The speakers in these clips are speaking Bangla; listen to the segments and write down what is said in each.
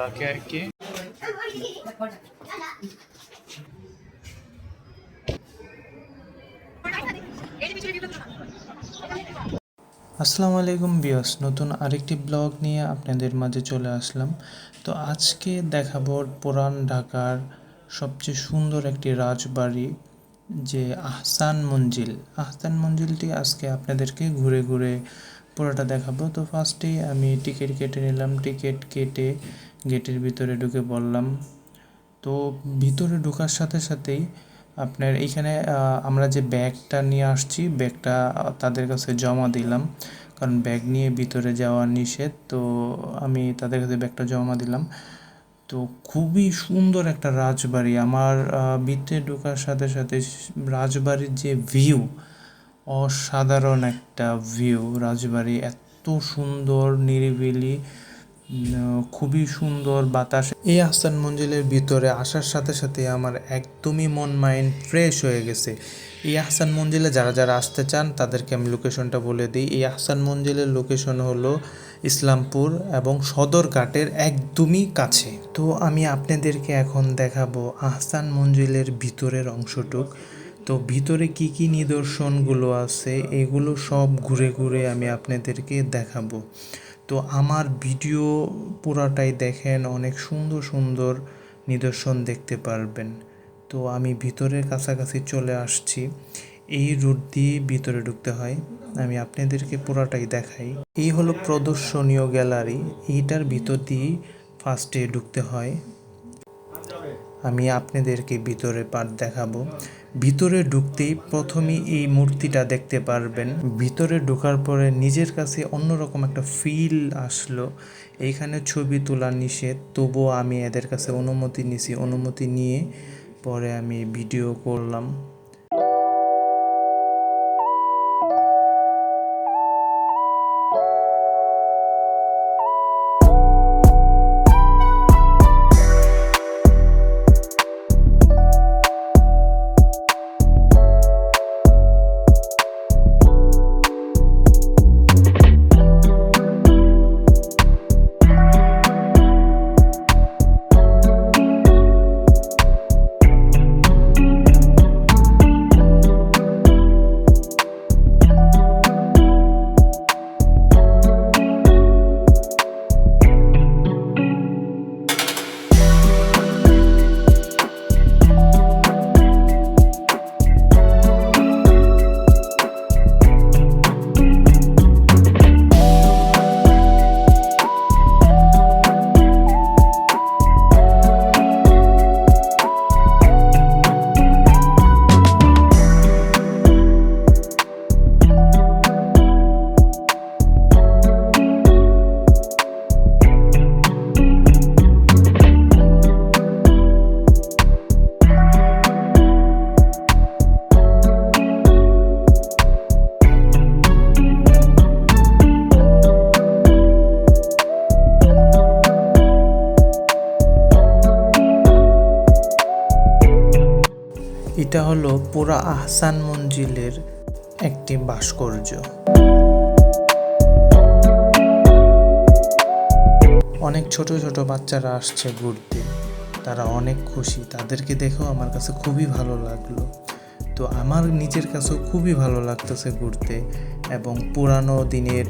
রাখে আর কি আসসালামু আলাইকুম বিয়স নতুন আরেকটি ব্লগ নিয়ে আপনাদের মাঝে চলে আসলাম। তো আজকে দেখাবো পুরান ঢাকার সবচেয়ে সুন্দর একটি রাজবাড়ি, যে আহসান মঞ্জিল। আহসান মঞ্জিলটি আজকে আপনাদেরকে ঘুরে ঘুরে পুরোটা দেখাবো। তো ফার্স্টেই আমি টিকিট কেটে নিলাম। টিকিট কেটে গেটের ভিতরে ঢুকে বললাম, তো ভিতরে ঢোকার সাথে সাথেই আপনার এইখানে আমরা যে ব্যাগটা নিয়ে আসছি, ব্যাগটা তাদের কাছে জমা দিলাম। কারণ ব্যাগ নিয়ে ভিতরে যাওয়া নিষেধ, তো আমি তাদের কাছে ব্যাগটা জমা দিলাম। তো খুবই সুন্দর একটা রাজবাড়ি। আমার ভিতরে ঢোকার সাথে সাথে রাজবাড়ির যে ভিউ, অসাধারণ একটা ভিউ। রাজবাড়ি এত সুন্দর, নিরিবিলি খুবই সুন্দর বাতাস। এই আহসান মঞ্জিলের ভিতরে আসার সাথে সাথে আমার একদমই মন, মাইন্ড ফ্রেশ হয়ে গেছে। এই আহসান মঞ্জিলে যারা যারা আসতে চান, তাদেরকে আমি লোকেশনটা বলে দিই। এই আহসান মঞ্জিলের লোকেশন হলো ইসলামপুর এবং সদরঘাটের একদমই কাছে। তো আমি আপনাদেরকে এখন দেখাবো আহসান মঞ্জিলের ভিতরের অংশটুক। তো ভিতরে কি কি নিদর্শনগুলো আছে, এগুলো সব ঘুরে ঘুরে আমি আপনাদেরকে দেখাবো। তো আমার ভিডিও পুরাটাই দেখেন, অনেক সুন্দর সুন্দর নিদর্শন দেখতে পারবেন। তো আমি ভিতরের কাছাকাছি চলে আসছি। এই রুট দিয়ে ভিতরে ঢুকতে হয়। আমি আপনাদেরকে পুরাটাই দেখাই। এই হলো প্রদর্শনীয় গ্যালারি। এইটার ভিতর দিয়ে ফার্স্টে ঢুকতে হয়। আমি আপনাদেরকে ভিতরে পাঠ দেখাবো। ভিতরে ঢুকতেই প্রথমেই এই মূর্তিটা দেখতে পারবেন। ভিতরে ঢোকার পরে নিজের কাছে অন্যরকম একটা ফিল আসলো। এইখানে ছবি তোলা নিষেধ, তবুও আমি এদের কাছে অনুমতি নিছি। অনুমতি নিয়ে পরে আমি ভিডিও করলাম। এটা হলো পুরা আহসান মঞ্জিলের একটি ভাস্কর্য। অনেক ছোট ছোট বাচ্চারা আসছে ঘুরতে। তারা অনেক খুশি। তাদেরকে দেখেও আমার কাছে খুবই ভালো লাগল। তো আমার নিজের কাছেও খুবই ভালো লাগতেছে ঘুরতে এবং পুরানো দিনের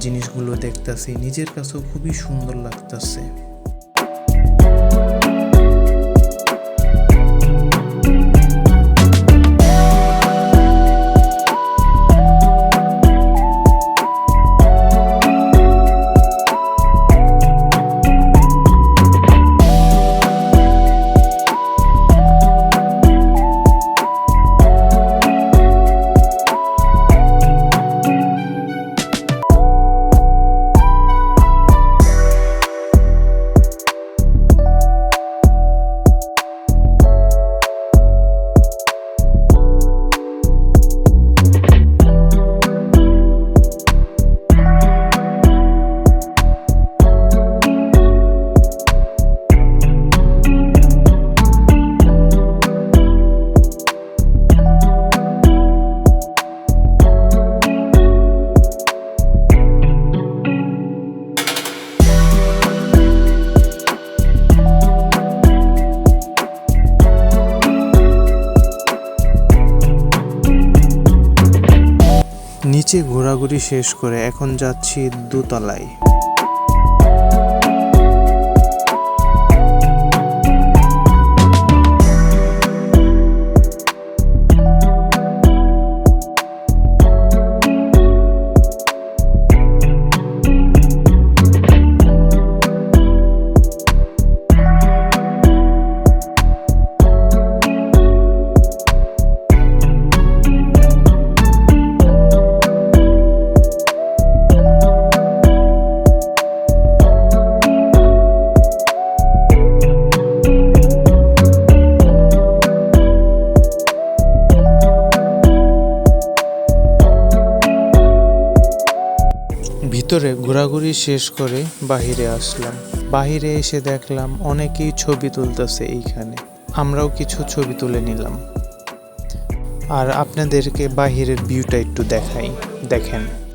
জিনিসগুলো দেখতেছি। নিজের কাছেও খুবই সুন্দর লাগতেছে। নিচে ঘোরাঘুরি শেষ করে এখন যাচ্ছি দোতলায়। ভিতরে ঘোরাঘুরি শেষ করে বাহিরে আসলাম। বাহিরে এসে দেখলাম অনেকেই ছবি তুলতেছে এইখানে। আমরাও কিছু ছবি তুলে নিলাম। আর আপনাদেরকে বাহিরের ভিউটা একটু দেখাই। দেখেন।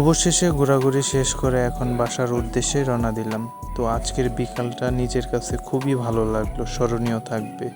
অবশেষে ঘোরাঘুরি শেষ করে এখন বাসার উদ্দেশ্যে রওনা দিলাম। তো আজকের বিকালটা নিজের কাছে খুবই ভালো লাগল, স্মরণীয় থাকবে।